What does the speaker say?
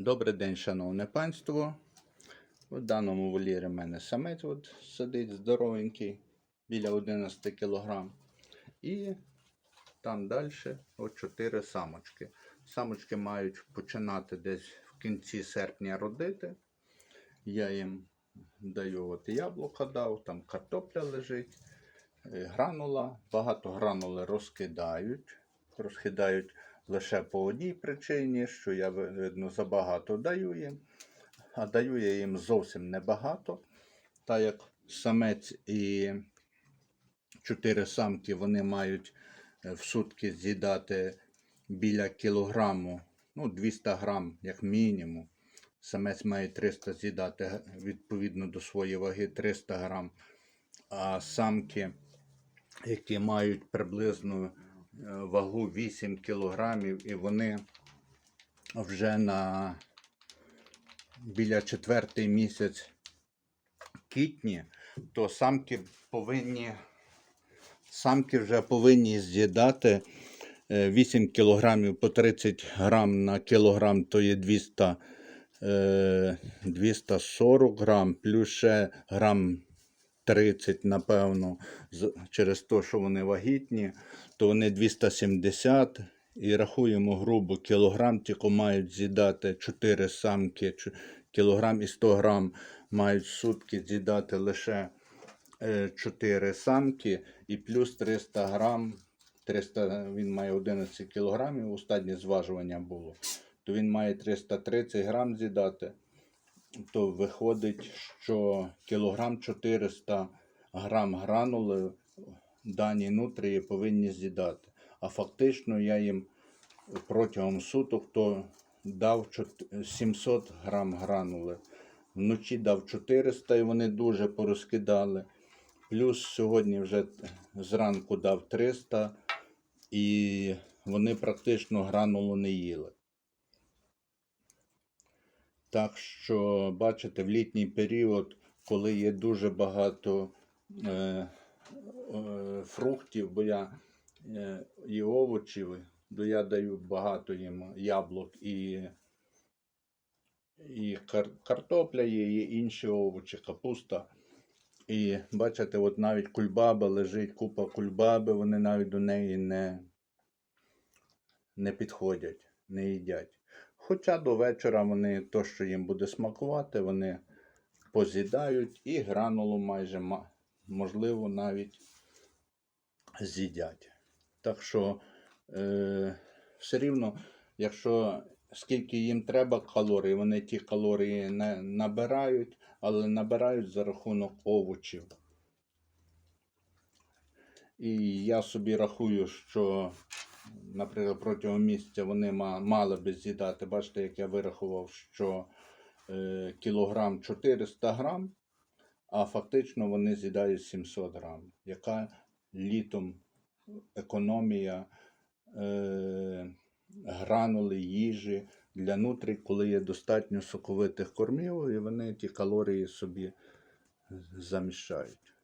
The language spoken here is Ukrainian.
Добрий день, шановне панство. У даному вольєрі в мене самець от сидить здоровенький, біля 11 кг. І там далі от 4 самочки. Самочки мають починати десь в кінці серпня родити. Я їм даю от яблука дав, там картопля лежить, е, гранула. Багато гранули розкидають. Розкидають лише по одній причині, що я видно забагато даю їм, а даю я їм зовсім небагато. Так як самець і чотири самки вони мають е, в сутки з'їдати біля кілограму, ну 200 грам, як мінімум. Самець має 300 з'їдати відповідно до своєї ваги 300 грам. А самки, які мають приблизно вагу 8 кілограмів, і вони вже на біля четвертий місяць кітні, то самки повинні, самки вже повинні з'їдати е, 8 кілограмів по 30 грам на кілограм, то є 200, е, 240 грам, плюс ще грам 30, напевно, через те, що вони вагітні, то вони 270 і рахуємо грубо кілограм, тільки мають з'їдати 4 самки, кілограм і 100 грам мають сутки з'їдати лише 4 самки і плюс 300 грам. 300, він має 11 кілограмів, останнє зважування було. То він має 330 грам з'їдати то виходить, що кілограм 400 грам гранули дані нутрії повинні з'їдати. А фактично я їм протягом суток то дав 700 грам гранули. Вночі дав 400 і вони дуже порозкидали. Плюс сьогодні вже зранку дав 300 і вони практично гранулу не їли. Так що, бачите, в літній період, коли є дуже багато е, е, фруктів, бо я е, і овочів, то я даю багато їм яблук і, і кар, картопля є, і інші овочі, капуста. І бачите, от навіть кульбаба лежить, купа кульбаби, вони навіть до неї не, не підходять, не їдять. Хоча до вечора вони то, що їм буде смакувати, вони поз'їдають і гранулу майже можливо навіть з'їдять. Так що е, все рівно, якщо скільки їм треба калорій, вони ті калорії не набирають, але набирають за рахунок овочів. І я собі рахую, що, наприклад, протягом місяця вони мали би з'їдати. Бачите, як я вирахував, що е, кілограм 400 грам, а фактично вони з'їдають 700 грам. Яка літом економія е, гранули їжі для нутрій, коли є достатньо соковитих кормів, і вони ті калорії собі заміщають.